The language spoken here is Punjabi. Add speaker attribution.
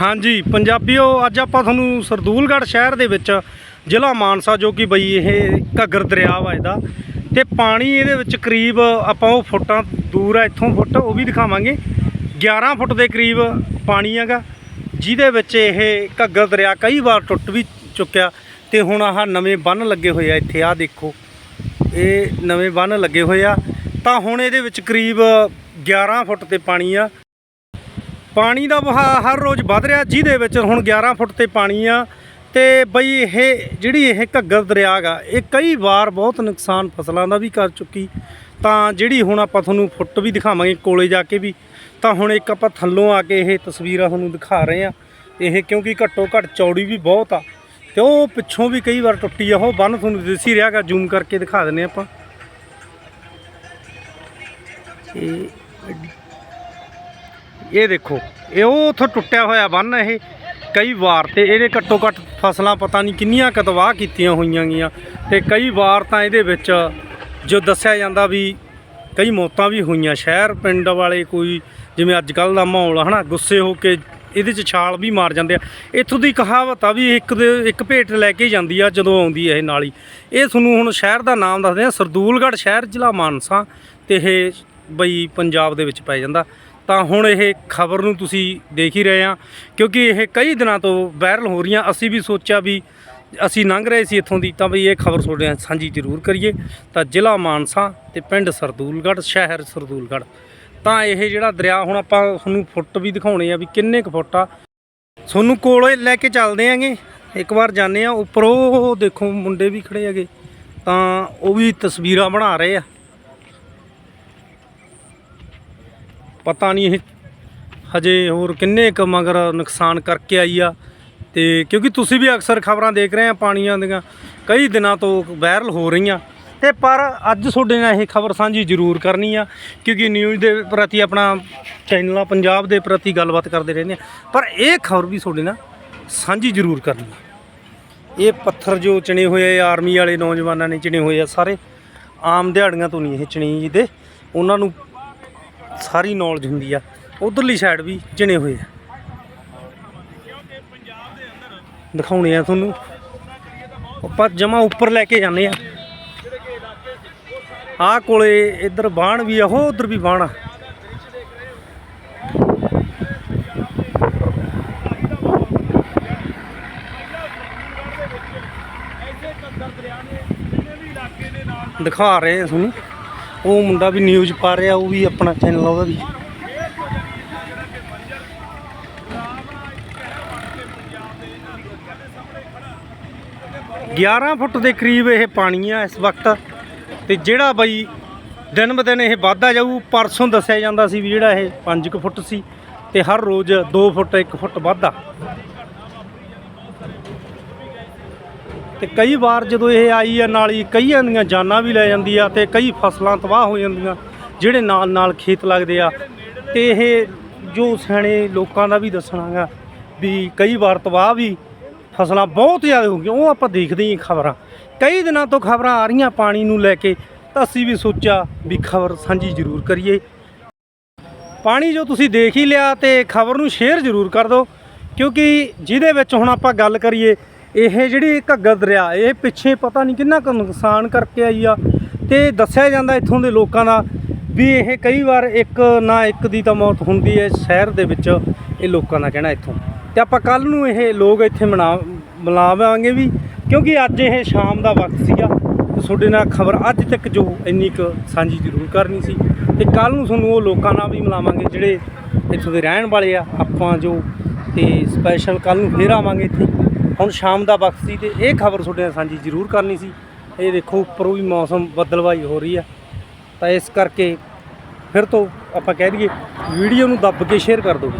Speaker 1: ਹਾਂਜੀ, ਪੰਜਾਬੀਓ, ਅੱਜ ਆਪਾਂ ਤੁਹਾਨੂੰ ਸਰਦੂਲਗੜ੍ਹ ਸ਼ਹਿਰ ਦੇ ਵਿੱਚ ਜ਼ਿਲ੍ਹਾ ਮਾਨਸਾ, ਜੋ ਕਿ ਬਈ ਇਹ ਘੱਗਰ ਦਰਿਆ ਵਾ ਇਹਦਾ, ਤੇ ਪਾਣੀ ਇਹਦੇ ਵਿੱਚ ਕਰੀਬ ਆਪਾਂ ਉਹ ਫੁੱਟਾਂ ਦੂਰ ਆ, ਇੱਥੋਂ ਫੁੱਟ, ਉਹ ਵੀ ਦਿਖਾਵਾਂਗੇ। 11 ਫੁੱਟ ਦੇ ਕਰੀਬ ਪਾਣੀ ਹੈਗਾ, ਜਿਹਦੇ ਵਿੱਚ ਇਹ ਘੱਗਰ ਦਰਿਆ ਕਈ ਵਾਰ ਟੁੱਟ ਵੀ ਚੁੱਕਿਆ, ਤੇ ਹੁਣ ਆਹ ਨਵੇਂ ਬੰਨ ਲੱਗੇ ਹੋਏ ਆ ਇੱਥੇ, ਆਹ ਦੇਖੋ। ਇਹ ਨਵੇਂ ਬੰਨ ਲੱਗੇ ਹੋਏ ਆ, ਤਾਂ ਹੁਣ ਇਹਦੇ ਵਿੱਚ ਕਰੀਬ 11 ਫੁੱਟ ਤੇ ਪਾਣੀ ਆ। ਪਾਣੀ ਦਾ ਵਹਾਅ ਹਰ ਰੋਜ਼ ਵੱਧ ਰਿਹਾ, ਜਿਹਦੇ ਵਿੱਚ ਹੁਣ 11 ਫੁੱਟ ਤੇ ਪਾਣੀ ਆ। ਤੇ ਬਈ ਇਹ ਜਿਹੜੀ ਇਹ ਘੱਗਰ ਦਰਿਆ ਗਾ ਇਹ ਕਈ ਵਾਰ ਬਹੁਤ ਨੁਕਸਾਨ ਫਸਲਾਂ ਦਾ ਵੀ ਕਰ ਚੁੱਕੀ। ਤਾਂ ਜਿਹੜੀ ਹੁਣ ਆਪਾਂ ਤੁਹਾਨੂੰ ਫੁੱਟ ਵੀ ਦਿਖਾਵਾਂਗੇ ਕੋਲੇ ਜਾ ਕੇ ਵੀ, ਤਾਂ ਹੁਣ ਇੱਕ ਆਪਾਂ ਥੱਲੋਂ ਆ ਕੇ ਇਹ ਤਸਵੀਰਾਂ ਤੁਹਾਨੂੰ ਦਿਖਾ ਰਹੇ ਆ। ਇਹ ਕਿਉਂਕਿ ਘੱਟੋ ਘੱਟ ਚੌੜੀ ਵੀ ਬਹੁਤ ਆ। ਤੇ ਉਹ ਪਿੱਛੋਂ ਵੀ ਕਈ ਵਾਰ ਟੁੱਟੀ ਆ, ਉਹ ਬੰਨ ਤੁਹਾਨੂੰ ਦਿਸ ਹੀ ਰਿਹਾਗਾ ਜ਼ੂਮ ਕਰਕੇ ਦਿਖਾ ਦਿੰਨੇ ਆਪਾਂ। ਇਹ ਇਹ ਦੇਖੋ ਇਹ ਉਹ ਉੱਥੋਂ ਟੁੱਟਿਆ ਹੋਇਆ ਬੰਨ ਇਹ। ਕਈ ਵਾਰ ਤੇ ਇਹਦੇ ਘੱਟੋ ਘੱਟ ਫਸਲਾਂ ਪਤਾ ਨਹੀਂ ਕਿੰਨੀਆਂ ਕਤਵਾਹ ਕੀਤੀਆਂ ਹੋਈਆਂ ਗੀਆਂ। ਤੇ ਕਈ ਵਾਰ ਤਾਂ ਇਹਦੇ ਵਿੱਚ ਜੋ ਦੱਸਿਆ ਜਾਂਦਾ ਵੀ ਕਈ ਮੌਤਾਂ ਵੀ ਹੋਈਆਂ। ਸ਼ਹਿਰ, ਪਿੰਡ ਵਾਲੇ ਕੋਈ, ਜਿਵੇਂ ਅੱਜ ਕੱਲ ਦਾ ਮਾਹੌਲ, ਹਨਾ, ਗੁੱਸੇ ਹੋ ਕੇ ਇਹਦੇ 'ਚ ਛਾਲ ਵੀ ਮਾਰ ਜਾਂਦੇ ਆ। ਇੱਥੋਂ ਦੀ ਕਹਾਵਤ ਆ ਵੀ ਇੱਕ ਦੇ, ਇੱਕ ਭੇਟ ਲੈ ਕੇ ਜਾਂਦੀ ਆ ਜਦੋਂ ਆਉਂਦੀ ਹੈ ਇਹ ਨਾਲੀ। ਇਹ ਤੁਹਾਨੂੰ ਹੁਣ ਸ਼ਹਿਰ ਦਾ ਨਾਮ ਦੱਸਦੇ ਆ, ਸਰਦੂਲਗੜ੍ਹ ਸ਼ਹਿਰ ਜ਼ਿਲ੍ਹਾ ਮਾਨਸਾ। ਤੇ ਇਹ ਬਈ ਪੰਜਾਬ ਦੇ ਵਿੱਚ ਪੈ ਜਾਂਦਾ। ਤਾਂ ਹੁਣ ਇਹ ਖਬਰ ਨੂੰ ਤੁਸੀਂ ਦੇਖ ਹੀ ਰਹੇ ਆ, ਕਿਉਂਕਿ ਇਹ ਕਈ ਦਿਨਾਂ ਤੋਂ ਵਾਇਰਲ ਹੋ ਰਹੀਆਂ। ਅਸੀਂ ਵੀ ਸੋਚਿਆ ਵੀ ਅਸੀਂ ਲੰਘ ਰਹੇ ਸੀ ਇੱਥੋਂ ਦੀ, ਤਾਂ ਵੀ ਇਹ ਖਬਰ ਤੁਹਾਡੇ ਨਾਲ ਸਾਂਝੀ ਜ਼ਰੂਰ ਕਰੀਏ। ਤਾਂ ਜ਼ਿਲ੍ਹਾ ਮਾਨਸਾ ਤੇ ਪਿੰਡ ਸਰਦੂਲਗੜ੍ਹ, ਸ਼ਹਿਰ ਸਰਦੂਲਗੜ੍ਹ। ਤਾਂ ਇਹ ਜਿਹੜਾ ਦਰਿਆ, ਹੁਣ ਆਪਾਂ ਤੁਹਾਨੂੰ ਫੁੱਟ ਵੀ ਦਿਖਾਉਣੇ ਆ ਵੀ ਕਿੰਨੇ ਕੁ ਫੁੱਟ ਆ। ਤੁਹਾਨੂੰ ਕੋਲੇ ਲੈ ਕੇ ਚੱਲਦੇ ਆਂਗੇ। ਇੱਕ ਵਾਰ ਜਾਂਦੇ ਆ, ਉੱਪਰ ਉਹ ਦੇਖੋ ਮੁੰਡੇ ਵੀ ਖੜੇ ਹੈਗੇ। ਤਾਂ ਉਹ ਵੀ ਤਸਵੀਰਾਂ ਬਣਾ ਰਹੇ ਆ। ਪਤਾ ਨਹੀਂ ਇਹ ਹਜੇ ਹੋਰ ਕਿੰਨੇ ਕੁ ਮਗਰ ਨੁਕਸਾਨ ਕਰਕੇ ਆਈ ਆ। ਤੇ ਕਿਉਂਕਿ ਤੁਸੀਂ ਵੀ ਅਕਸਰ ਖਬਰਾਂ ਦੇਖ ਰਹੇ ਆ ਪਾਣੀਆਂ ਦੀਆਂ, ਕਈ ਦਿਨਾਂ ਤੋਂ ਵਾਇਰਲ ਹੋ ਰਹੀਆਂ। ਤੇ ਪਰ ਅੱਜ ਤੁਹਾਡੇ ਨਾਲ ਇਹ ਖਬਰ ਸਾਂਝੀ ਜ਼ਰੂਰ ਕਰਨੀ ਆ, ਕਿਉਂਕਿ ਨਿਊਜ਼ ਦੇ ਪ੍ਰਤੀ ਆਪਣਾ ਚੈਨਲ ਆ ਪੰਜਾਬ ਦੇ ਪ੍ਰਤੀ ਗੱਲਬਾਤ ਕਰਦੇ ਰਹਿੰਦੇ ਆ। ਪਰ ਇਹ ਖਬਰ ਵੀ ਤੁਹਾਡੇ ਨਾਲ ਸਾਂਝੀ ਜ਼ਰੂਰ ਕਰਨੀ ਆ। ਇਹ ਪੱਥਰ ਜੋ ਚਣੇ ਹੋਏ ਆ ਆਰਮੀ ਵਾਲੇ ਨੌਜਵਾਨਾਂ ਨੇ ਚਣੇ ਹੋਏ ਆ ਸਾਰੇ। ਆਮ ਦਿਹਾੜੀਆਂ ਤੋਂ ਨਹੀਂ ਇਹ ਚਣੇ ਜਿਹਦੇ ਉਹਨਾਂ ਨੂੰ ਸਾਰੀ ਨੌਲੇਜ ਹੁੰਦੀ ਆ। ਉਧਰਲੀ ਸਾਈਡ ਵੀ ਚਿਣੇ ਹੋਏ ਆ। ਦਿਖਾਉਣੇ ਆ ਤੁਹਾਨੂੰ। ਆਪਾਂ ਜਮਾ ਉੱਪਰ ਲੈ ਕੇ ਜਾਂਦੇ ਆ। ਆਹ ਕੋਲੇ ਇੱਧਰ ਬਾਣ ਵੀ ਆ, ਉਹ ਉਧਰ ਵੀ ਬਾਣ ਆ। ਦਿਖਾ ਰਹੇ ਆ ਤੁਹਾਨੂੰ। ਉਹ ਮੁੰਡਾ ਵੀ ਨਿਊਜ਼ ਪਾ ਰਿਹਾ, ਉਹ ਵੀ ਆਪਣਾ ਚੈਨਲ ਉਹਦਾ ਵੀ। ਗਿਆਰਾਂ ਫੁੱਟ ਦੇ ਕਰੀਬ ਇਹ ਪਾਣੀ ਆ ਇਸ ਵਕਤ, ਤੇ ਜਿਹੜਾ ਬਈ ਦਿਨ ਬ ਦਿਨ ਇਹ ਵੱਧਦਾ ਜਾਊ, ਪਰਸੋਂ ਦੱਸਿਆ ਜਾਂਦਾ ਸੀ ਵੀ ਜਿਹੜਾ ਇਹ 5 ਫੁੱਟ ਸੀ, ਤੇ ਹਰ ਰੋਜ਼ 2 ਫੁੱਟ 1 ਫੁੱਟ ਵੱਧਦਾ। ਤੇ ਕਈ ਵਾਰ ਜਦੋਂ ਇਹ ਆਈ ਆ, ਨਾਲੀ ਕਈਆਂ ਦੀਆਂ ਜਾਨਾਂ ਵੀ ਲੈ ਜਾਂਦੀ ਆ ਤੇ ਕਈ ਫਸਲਾਂ ਤਬਾਹ ਹੋ ਜਾਂਦੀਆਂ, ਜਿਹੜੇ ਨਾਲ ਨਾਲ ਖੇਤ ਲੱਗਦੇ ਆ। ਤੇ ਇਹ ਜੋ ਸਿਆਣੇ ਲੋਕਾਂ ਦਾ ਵੀ ਦੱਸਣਾਗਾ ਵੀ ਕਈ ਵਾਰ ਤਬਾਹ ਵੀ ਫਸਲਾਂ ਬਹੁਤ ਜ਼ਿਆਦਾ ਹੋ ਗਈਆਂ, ਉਹ ਆਪਾਂ ਦੇਖਦੇ ਹੀ ਖਬਰਾਂ। ਕਈ ਦਿਨਾਂ ਤੋਂ ਖਬਰਾਂ ਆ ਰਹੀਆਂ ਪਾਣੀ ਨੂੰ ਲੈ ਕੇ, ਤਾਂ ਅਸੀਂ ਵੀ ਸੋਚਿਆ ਵੀ ਖਬਰ ਸਾਂਝੀ ਜ਼ਰੂਰ ਕਰੀਏ। ਪਾਣੀ ਜੋ ਤੁਸੀਂ ਦੇਖ ਹੀ ਲਿਆ ਤੇ ਖਬਰ ਨੂੰ ਸ਼ੇਅਰ ਜ਼ਰੂਰ ਕਰ ਦਿਓ, ਕਿਉਂਕਿ ਜਿਹਦੇ ਵਿੱਚ ਹੁਣ ਆਪਾਂ ਗੱਲ ਕਰੀਏ ਇਹ ਜਿਹੜੀ ਘੱਗਰ ਦਰਿਆ, ਇਹ ਪਿੱਛੇ ਪਤਾ ਨਹੀਂ ਕਿੰਨਾ ਕੁ ਨੁਕਸਾਨ ਕਰਕੇ ਆਈ ਆ ਤੇ ਦੱਸਿਆ ਜਾਂਦਾ ਇੱਥੋਂ ਦੇ ਲੋਕਾਂ ਦਾ ਵੀ ਇਹ ਕਈ ਵਾਰ ਇੱਕ ਨਾ ਇੱਕ ਦੀ ਤਾਂ ਮੌਤ ਹੁੰਦੀ ਹੈ ਸ਼ਹਿਰ ਦੇ ਵਿੱਚ, ਇਹ ਲੋਕਾਂ ਦਾ ਕਹਿਣਾ ਇੱਥੋਂ। ਤੇ ਆਪਾਂ ਕੱਲ ਨੂੰ ਇਹ ਲੋਕ ਇੱਥੇ ਮਨਾ ਮਨਾਵਾਂਗੇ ਵੀ, ਕਿਉਂਕਿ ਅੱਜ ਇਹ ਸ਼ਾਮ ਦਾ ਵਕਤ ਸੀਗਾ ਤੇ ਤੁਹਾਡੇ ਨਾਲ ਖਬਰ ਅੱਜ ਤੱਕ ਜੋ ਇੰਨੀ ਕੁ ਸਾਂਝੀ ਜ਼ਰੂਰ ਕਰਨੀ ਸੀ। ਤੇ ਕੱਲ ਨੂੰ ਤੁਹਾਨੂੰ ਉਹ ਲੋਕਾਂ ਨਾਲ ਵੀ ਮਿਲਾਵਾਂਗੇ ਜਿਹੜੇ ਇੱਥੋਂ ਦੇ ਰਹਿਣ ਵਾਲੇ ਆ, ਆਪਾਂ ਜੋ ਤੇ ਸਪੈਸ਼ਲ ਕੱਲ ਨੂੰ ਫੇਰ ਆਵਾਂਗੇ ਇੱਥੇ। ਹੁਣ ਸ਼ਾਮ ਦਾ ਵਕਤ ਸੀ ਤੇ ਇਹ ਖਬਰ ਤੁਹਾਡੇ ਨਾਲ ਸਾਂਝੀ ਜ਼ਰੂਰ ਕਰਨੀ ਸੀ। ਇਹ ਦੇਖੋ, ਉੱਪਰੋਂ ਵੀ ਮੌਸਮ ਬੱਦਲਵਾਈ ਹੋ ਰਹੀ ਆ। ਤਾਂ ਇਸ ਕਰਕੇ ਫਿਰ ਤੋਂ ਆਪਾਂ ਕਹਿ ਦਈਏ, ਵੀਡੀਓ ਨੂੰ ਦੱਬ ਕੇ ਸ਼ੇਅਰ ਕਰ ਦਿਓ।